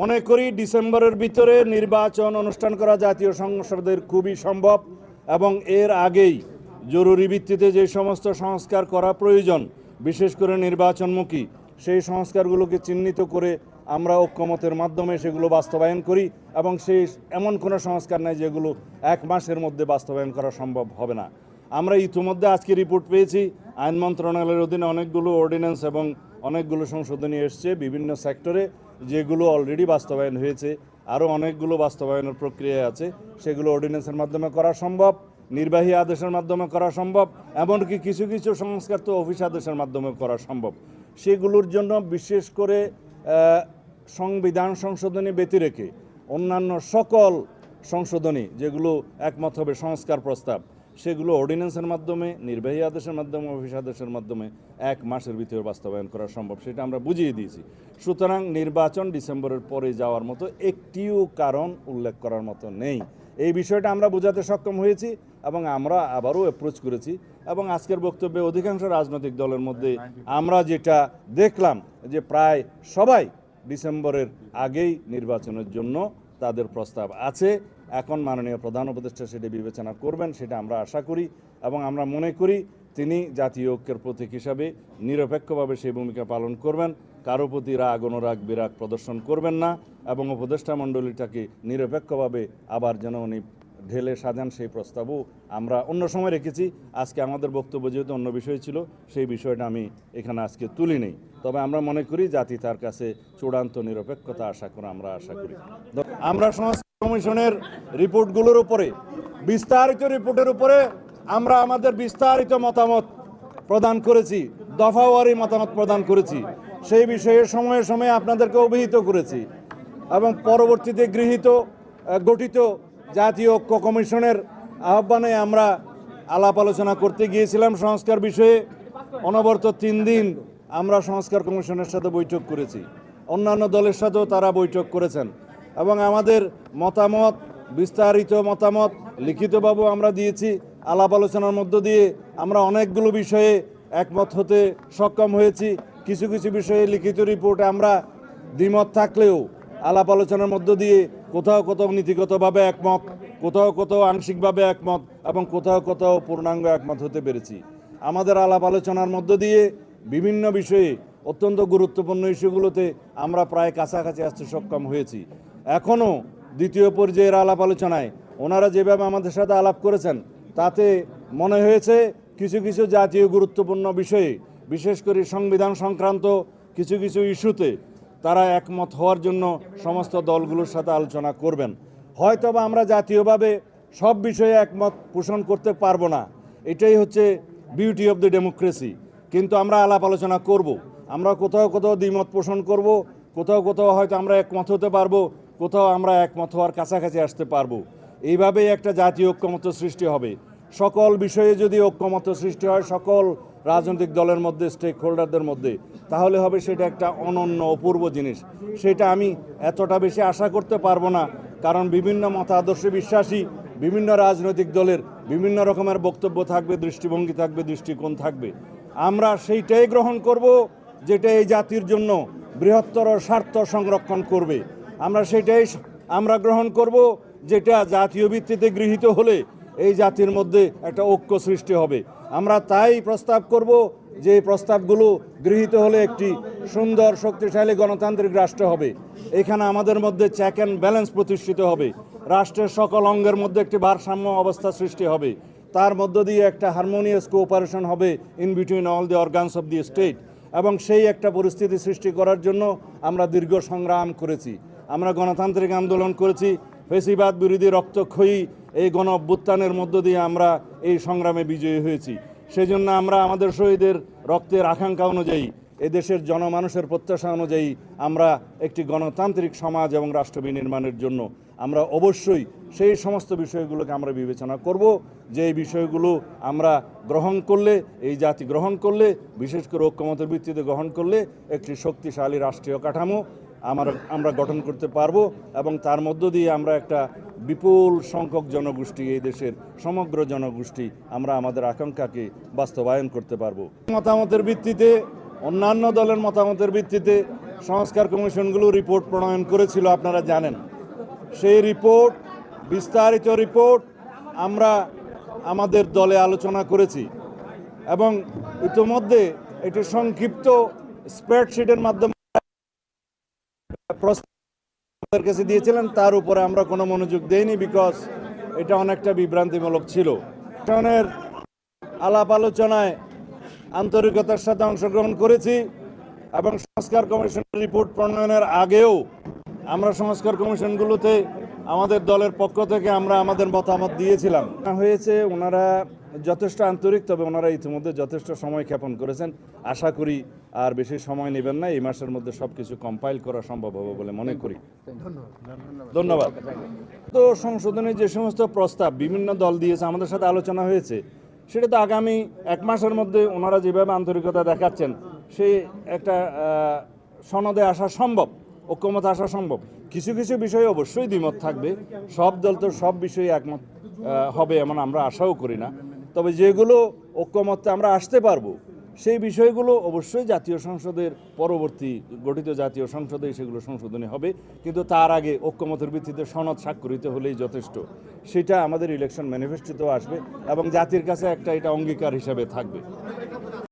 মনে করি ডিসেম্বরের ভিতরে নির্বাচন অনুষ্ঠান করা জাতীয় সংসদের খুবই সম্ভব এবং এর আগেই জরুরি ভিত্তিতে যে সমস্ত সংস্কার করা প্রয়োজন, বিশেষ করে নির্বাচনমুখী, সেই সংস্কারগুলোকে চিহ্নিত করে আমরা ঐক্যমতের মাধ্যমে সেগুলো বাস্তবায়ন করি এবং সেই এমন কোনো সংস্কার নাই যেগুলো এক মাসের মধ্যে বাস্তবায়ন করা সম্ভব হবে না। আমরা ইতিমধ্যে আজকে রিপোর্ট পেয়েছি। আইন মন্ত্রণালয়ের অধীনে অনেকগুলো অর্ডিন্যান্স এবং অনেকগুলো সংশোধনী এসছে বিভিন্ন সেক্টরে যেগুলো অলরেডি বাস্তবায়ন হয়েছে। আরও অনেকগুলো বাস্তবায়নের প্রক্রিয়া আছে। সেগুলো অর্ডিন্যান্সের মাধ্যমে করা সম্ভব, নির্বাহী আদেশের মাধ্যমে করা সম্ভব, এমনকি কিছু কিছু সংস্কার তো অফিস আদেশের মাধ্যমে করা সম্ভব। সেগুলোর জন্য বিশেষ করে সংবিধান সংশোধনী ব্যতি রেখে অন্যান্য সকল সংশোধনী, যেগুলো একমত হবে সংস্কার প্রস্তাব সেগুলো অর্ডিন্যান্সের মাধ্যমে, নির্বাহী আদেশের মাধ্যমে অফিস আদেশের মাধ্যমে এক মাসের ভিতরে বাস্তবায়ন করা সম্ভব, সেটা আমরা বুঝিয়ে দিয়েছি। সুতরাং নির্বাচন ডিসেম্বরের পরে যাওয়ার মতো একটিও কারণ উল্লেখ করার মতো নেই। এই বিষয়টা আমরা বোঝাতে সক্ষম হয়েছি এবং আমরা আবারও অ্যাপ্রোচ করেছি এবং আজকের বক্তব্যে অধিকাংশ রাজনৈতিক দলের মধ্যে আমরা যেটা দেখলাম যে প্রায় সবাই ডিসেম্বরের আগেই নির্বাচনের জন্য তাদের প্রস্তাব আছে। এখন মাননীয় প্রধান উপদেষ্টা সেটি বিবেচনা করবেন, সেটা আমরা আশা করি এবং আমরা মনে করি তিনি জাতীয় ঐক্যের প্রতীক হিসাবে নিরপেক্ষভাবে সেই ভূমিকা পালন করবেন। কারও প্রতি রাগ, অনুরাগ, বিরাগ প্রদর্শন করবেন না এবং উপদেষ্টা মণ্ডলীটাকে নিরপেক্ষভাবে আবার যেন উনি ঢেলে সাজান সেই প্রস্তাবও আমরা অন্য সময় রেখেছি। আজকে আমাদের বক্তব্য যেহেতু অন্য বিষয় ছিল, সেই বিষয়টা আমি এখানে আজকে তুলি নেই তবে আমরা মনে করি জাতি তার কাছে চূড়ান্ত নিরপেক্ষতা আশা করে আমরা আশা করি। আমরা সংস্কার কমিশনের রিপোর্টগুলোর উপরে, বিস্তারিত রিপোর্টের উপরে আমরা আমাদের বিস্তারিত মতামত প্রদান করেছি, দফাওয়ারি মতামত প্রদান করেছি। সেই বিষয়ে সময়ে সময়ে আপনাদেরকে অভিহিত করেছি এবং পরবর্তীতে গৃহীত গঠিত জাতীয় ঐক্য কমিশনের আহ্বানে আমরা আলাপ আলোচনা করতে গিয়েছিলাম সংস্কার বিষয়ে। অনবরত তিন দিন আমরা সংস্কার কমিশনের সাথে বৈঠক করেছি। অন্যান্য দলের সাথেও তারা বৈঠক করেছেন। এবং আমাদের মতামত, বিস্তারিত মতামত লিখিতভাবেও আমরা দিয়েছি। আলাপ আলোচনার মধ্য দিয়ে আমরা অনেকগুলো বিষয়ে একমত হতে সক্ষম হয়েছি। কিছু কিছু বিষয়ে লিখিত রিপোর্টে আমরা দ্বিমত থাকলেও আলাপ আলোচনার মধ্য দিয়ে কোথাও কোথাও নীতিগতভাবে একমত, কোথাও কোথাও আংশিকভাবে একমত এবং কোথাও কোথাও পূর্ণাঙ্গ একমত হতে পেরেছি। আমাদের আলাপ আলোচনার মধ্য দিয়ে বিভিন্ন বিষয়ে অত্যন্ত গুরুত্বপূর্ণ ইস্যুগুলোতে আমরা প্রায় কাছাকাছি আসতে সক্ষম হয়েছি। এখনও দ্বিতীয় পর্যায়ের আলাপ আলোচনায় ওনারা যেভাবে আমাদের সাথে আলাপ করেছেন, তাতে মনে হয়েছে কিছু কিছু জাতীয় গুরুত্বপূর্ণ বিষয়ে, বিশেষ করে সংবিধান সংক্রান্ত কিছু কিছু ইস্যুতে তারা একমত হওয়ার জন্য সমস্ত দলগুলোর সাথে আলোচনা করবেন। হয়তোবা আমরা জাতীয়ভাবে সব বিষয়ে একমত পোষণ করতে পারব না। এটাই হচ্ছে বিউটি অফ দ্য ডেমোক্রেসি কিন্তু আমরা আলাপ আলোচনা করব। আমরা কোথাও কোথাও দ্বিমত পোষণ করব, কোথাও কোথাও হয়তো আমরা একমত হতে পারব। কোথাও আমরা একমত হওয়ার কাছাকাছি আসতে পারব। এইভাবেই একটা জাতীয় ঐক্যমত সৃষ্টি হবে। সকল বিষয়ে যদি ঐক্যমত সৃষ্টি হয়, সকল রাজনৈতিক দলের মধ্যে স্টেক হোল্ডারদের মধ্যে, তাহলে হবে সেটা একটা অনন্য, অপূর্ব জিনিস। সেটা আমি এতটা বেশি আশা করতে পারব না, কারণ বিভিন্ন মতাদর্শে বিশ্বাসী, বিভিন্ন রাজনৈতিক দলের বিভিন্ন রকমের বক্তব্য থাকবে, দৃষ্টিভঙ্গি থাকবে, দৃষ্টিকোণ থাকবে। আমরা সেইটাই গ্রহণ করব, যেটা এই জাতির জন্য বৃহত্তর স্বার্থ সংরক্ষণ করবে। আমরা সেটাই আমরা গ্রহণ করব, যেটা জাতীয় ভিত্তিতে গৃহীত হলে এই জাতির মধ্যে একটা ঐক্য সৃষ্টি হবে। আমরা তাই প্রস্তাব করব যে প্রস্তাবগুলো গৃহীত হলে একটি সুন্দর, শক্তিশালী গণতান্ত্রিক রাষ্ট্র হবে। এখানে আমাদের মধ্যে চেক অ্যান্ড ব্যালেন্স প্রতিষ্ঠিত হবে। রাষ্ট্রের সকল অঙ্গের মধ্যে একটি ভারসাম্য অবস্থা সৃষ্টি হবে। তার মধ্য দিয়ে একটা হারমোনিয়াস কোঅপারেশন হবে in between all the organs of the state এবং সেই একটা পরিস্থিতি সৃষ্টি করার জন্য আমরা দীর্ঘ সংগ্রাম করেছি। আমরা গণতান্ত্রিক আন্দোলন করেছি, ফেসিবাদ বিরোধী রক্তক্ষয়ী এই গণ অভ্যুত্থানের মধ্য দিয়ে আমরা এই সংগ্রামে বিজয়ী হয়েছি। সেজন্য আমরা আমাদের শহীদের রক্তের আকাঙ্ক্ষা অনুযায়ী, এদেশের জনমানুষের প্রত্যাশা অনুযায়ী আমরা একটি গণতান্ত্রিক সমাজ এবং রাষ্ট্র বিনির্মাণের জন্য আমরা অবশ্যই সেই সমস্ত বিষয়গুলোকে আমরা বিবেচনা করব যে বিষয়গুলো আমরা গ্রহণ করলে, এই জাতি গ্রহণ করলে, বিশেষ করে ঐক্যমতের ভিত্তিতে গ্রহণ করলে একটি শক্তিশালী রাষ্ট্রীয় কাঠামো আমার, আমরা গঠন করতে পারব এবং তার মধ্য দিয়ে আমরা একটা বিপুল সংখ্যক জনগোষ্ঠী এই দেশের সমগ্র জনগোষ্ঠী আমরা আমাদের আকাঙ্ক্ষাকে বাস্তবায়ন করতে পারব। মতামতের ভিত্তিতে, অন্যান্য দলের মতামতের ভিত্তিতে সংস্কার কমিশনগুলো রিপোর্ট প্রণয়ন করেছিল, আপনারা জানেন। সেই রিপোর্ট, বিস্তারিত রিপোর্ট আমরা আমাদের দলে আলোচনা করেছি এবং ইতোমধ্যে একটি সংক্ষিপ্ত স্প্রেডশিটের মাধ্যমে প্রস্তাব আমাদের কাছে দিয়েছিলেন, তার উপরে আমরা কোনো মনোযোগ দেইনি বিকজ এটা অনেকটা বিভ্রান্তিমূলক ছিল। অনুষ্ঠানের আলাপ আলোচনায় আন্তরিকতার সাথে অংশগ্রহণ করেছি এবং সংস্কার কমিশনের রিপোর্ট প্রণয়নের আগেও আমরা সংস্কার কমিশনগুলোতে আমাদের দলের পক্ষ থেকে আমরা আমাদের মতামত দিয়েছিলাম। হয়েছে ওনারা যথেষ্ট আন্তরিক তবে ওনারা ইতিমধ্যে যথেষ্ট সময় ক্ষেপণ করেছেন। আশা করি আর বেশি সময় নেবেন না এই মাসের মধ্যে সব কিছু কম্পাইল করা সম্ভব হবে বলে মনে করি। ধন্যবাদ। তো সংশোধনের যে সমস্ত প্রস্তাব বিভিন্ন দল দিয়েছে আমাদের সাথে আলোচনা হয়েছে সেটা তো আগামী এক মাসের মধ্যে ওনারা যেভাবে আন্তরিকতা দেখাচ্ছেন সেই একটা সনদে আসা সম্ভব। ঐক্যমত আসা সম্ভব। কিছু কিছু বিষয়ে অবশ্যই দ্বিমত থাকবে। সব দল তো সব বিষয়ে একমত হবে এমন আমরা আশাও করি না। তবে যেগুলো ঐক্যমতে আমরা আসতে পারব, সেই বিষয়গুলো অবশ্যই জাতীয় সংসদের পরবর্তী গঠিত জাতীয় সংসদে সেগুলো সংশোধনী হবে। কিন্তু তার আগে ঐক্যমতের ভিত্তিতে সনদ স্বাক্ষরিত হলেই যথেষ্ট। সেটা আমাদের ইলেকশন ম্যানিফেস্টোতেও আসবে এবং জাতির কাছে একটা এটা অঙ্গীকার হিসাবে থাকবে।